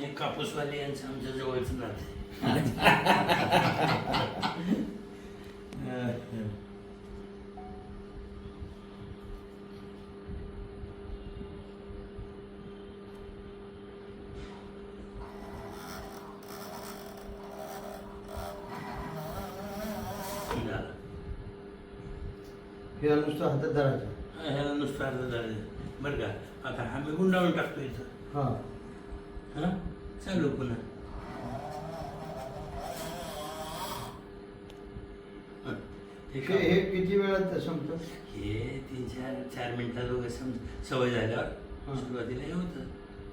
हे कापूसवाले यांचं आमच्या जवळच नाते. झालं. हे नुसतं हातात धरायचं. ह्याला नुसतं अर्ध झालं बरं का. आता हा मी गुंडाळून टाकतो इथं. हा. हां चालू पुन्हा हं. हे हे किती वेळात हे तीन चार चार मिनिटात वगैरे सम सवय झाल्यावर. सुरुवातीला हे होतं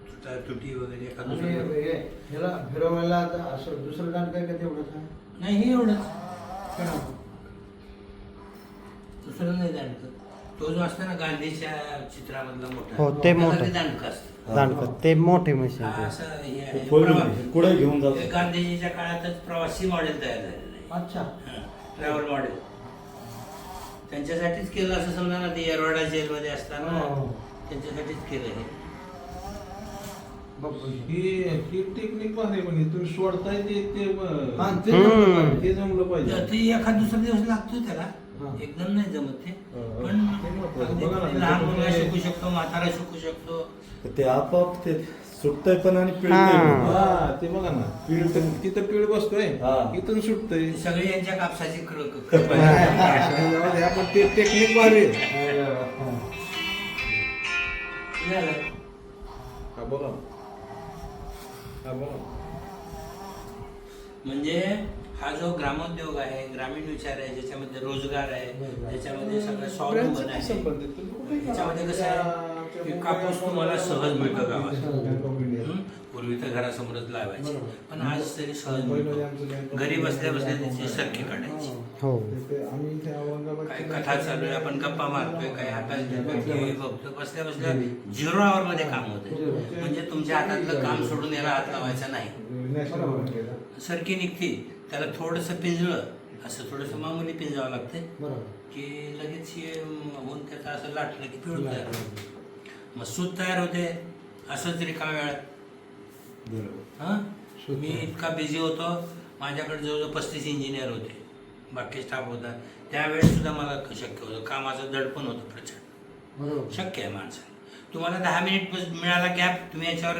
तुटा तुटी वगैरे आणि दुसरं हे ह्याला फिरवायला आता असं दुसरं गाणं काय का तेवढंच आहे नाही हे एवढंच? दुसरं नाही दांडकं तो जो असतो ना गांधीच्या चित्रामधला मोठा हो, ते त्याला मोठं. दांडकं असतं दांडकं ते मोठे मशीन हा असं हे आहे. प्रवा- घेऊन जातो. हे गांधीजीच्या काळातच प्रवासी मॉडेल तयार झालेलं आहे अच्छा ट्रॅव्हल मॉडेल त्यांच्यासाठीच केलं असं समजा ना ते येरवाडा जेलमध्ये असताना हो. त्यांच्यासाठीच केलं हे बघ ही ही टेक्निक भारी पण तुम्ही सोडताय ते ते हा ते हम्म. जमलं पाहिजे. ते जमलं पाहिजे ते एखाद दुसरा दिवस लागतो त्याला हा. एकदम नाही जमत ते. पण. अगदी बघा ना, लहान मुलगा शिकू शकतो म्हातारा शिकू शकतो ते आपोआप ते सुटतंय पण आणि पिळतंय हा. ते बघा ना पीळ तर- तिथं पीळ बसतोय हा. इथून सुटतंय सगळे यांच्या कापसाची क्र- क- कृपा आहे. आपण ते टेक्निक भारी आहे. अरे वा, हा. झालं. हा हा बोला म्हणजे हा जो ग्रामोद्योग आहे ग्रामीण विचार आहे ज्याच्यामध्ये रोजगार आहे ज्याच्यामध्ये सगळं स्वावलंबन आहे. त्याच्यामध्ये कसं आहे की कापूस तुम्हाला सहज मिळतो गावात. हं? पूर्वी तर घरासमोरच लावायचे. पण आज तरी सहज मिळतो. घरी बसल्या बसल्या त्याची सरकी काढायची. हो. काय कथा चालू आहे आपण गप्पा मारतोय काय अभ्यास घेतोय बघतोय. बसल्या बसल्या झिरो आवर मध्ये काम होते म्हणजे तुमच्या हातातलं काम सोडून याला हात लावायचा नाही. सरकी निघते. त्याला थोडंसं पिंजलं असं थोडंसं मामूली पिंजावं बरोबर. की लगेच हे होऊन त्याचं असं लाटलं की पिळून तयार होतं. मग सूत तयार होते. असंच रिकाम्या वेळात. हां? मी इतका बिझी होतो. माझ्याकडे जवळजवळ पस्तीस इंजिनियर होते. बाकी स्टाफ होता. त्यावेळेस सुद्धा मला शक्य होतं. कामाचं दडपण होतं प्रचंड. बरोबर. शक्य आहे माणसाला. तुम्हाला दहा मिनिट मिळाला गॅप तुम्ही याच्यावर.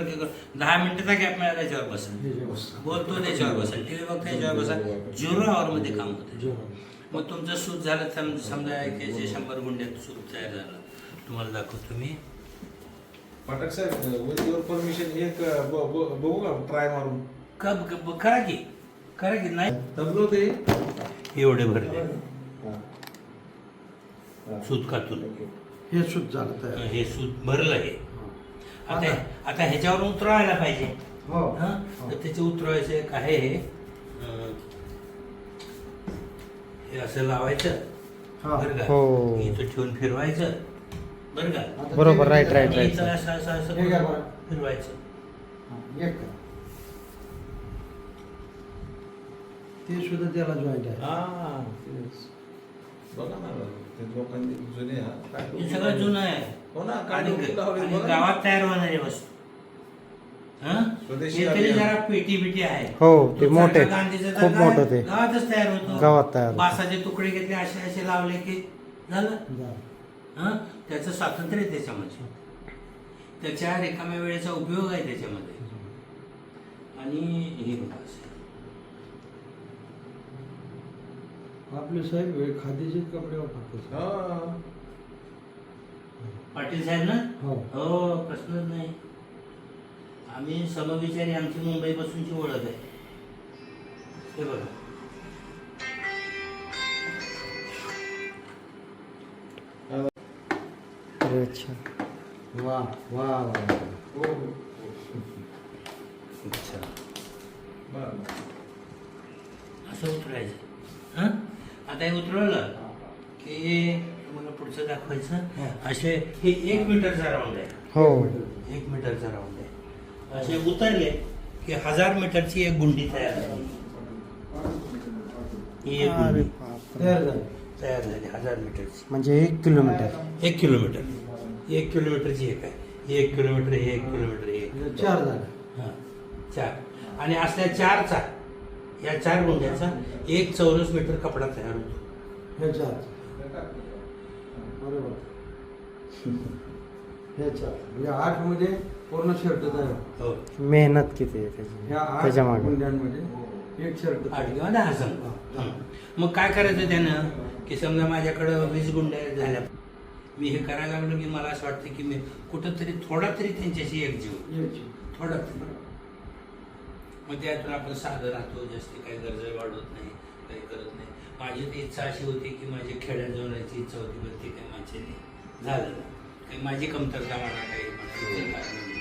दहा मिनिटाचा गॅप मिळाला याच्यावर बसा. बोलतो त्याच्यावर बसा. टी व्ही बघता याच्यावर बसा. झिरो मध्ये काम होतं मग तुमचं सूत झालं सम- समजा एक याचे शंभर गुंड्यात सूत तयार झालं. तुम्हाला दाखवतो मी. पाठक साहेब विथ युअर परमिशन एक बघू का? ट्राय मारून. कब कब- करा की. करा की नाही. दबलो ते. एवढे भरले. सूत कातून हे सुद्धा झालं तयार. हे सूत भरलं हे. आता आता ह्याच्यावर उतरवायला पाहिजे. हो. हं? तर त्याचे उतरवायचं एक आहे अं, हे असं लावायचं. हा. बरं का? हो. इथं ठेवून फिरवायचं. बरं का? आता बरोबर, ते- right, right, आणि right. इथं असं असं असं हे घ्या करून बरं. फिरवायचं. हा, एक करा. ते सुद्धा त्याला जॉईंट आहे. हा. तेच. बघा ना ते लोकांनी जुने हा. काय हे सगळं जुनं आहे हो ना आणि काय लावले आणि बघा ना. गावात तयार होणारी वस्तू हं? स्वदेशी हे तरी अभियान. जरा पेटी बिटी आहे हो ते तो मोठे सारखा गांधीचं तर खूप काय, मोठं ते गावातच तयार होतो गावात तयार होतं. बासाचे तुकडे घेतले असे असे लावले की झालं. हं? त्याचं स्वातंत्र्य आहे त्याच्यामध्ये त्याच्या रिकाम्या वेळेचा उपयोग आहे त्याच्यामध्ये आणि हे बघा असं. आपले साहेब हे खादीचेच कपडे वापरतात हा. पाटील साहेब ना? हो. हो प्रश्नच नाही. आम्ही समविचारी आमची मुंबईपासूनची ओळख आहे. हे बघा. अरे अच्छा. वा वा वा. हो, हो. अच्छा. बरं. असं उतरायचं. आता हे उतरवलं की तुम्हाला पुढचं दाखवायचं. असे हे एक मीटरचा राऊंड आहे. हो. एक मीटरचा राऊंड आहे. असे उतरले की हजार मीटरची एक गुंडी तयार झाली. ही एक गुंडी. तयार झालं. तयार झाली हजार मीटरची. म्हणजे एक किलोमीटर. एक किलोमीटर. एक किलोमीटरची एक आहे. ही एक किलोमीटर हे एक किलोमीटर हे एक चार झालं. हां चार. आणि असल्या चारचा या चार गुंड्याचा एक चौरस मीटर कपडा तयार होतो. ह्याच्यात. बरोबर. ह्याच्यात. म्हणजे आठमध्ये पूर्ण शर्ट तयार हो. मेहनत किती आहे त्याची? ह्या आठ त्याच्यामागे. गुंड्यांमध्ये एक शर्ट आठ किंवा दहा संघ मग काय करायचं त्यानं? की समजा माझ्याकडं वीस गुंड्या झाल्या. मी हे करायला लागलो की मला असं वाटतं की मी कुठंतरी थोडा तरी त्यांच्याशी एक जीव. थोडा तरी मग त्यातून आपण साधं राहतो जास्त काही गरजा वाढवत नाही काही करत नाही. माझी ती इच्छा अशी होती की माझी खेड्यात जाऊन यायची इच्छा होती पण ती काही माझ्याने झालं. नाही काही माझी कमतरता म्हणा काही कारणाने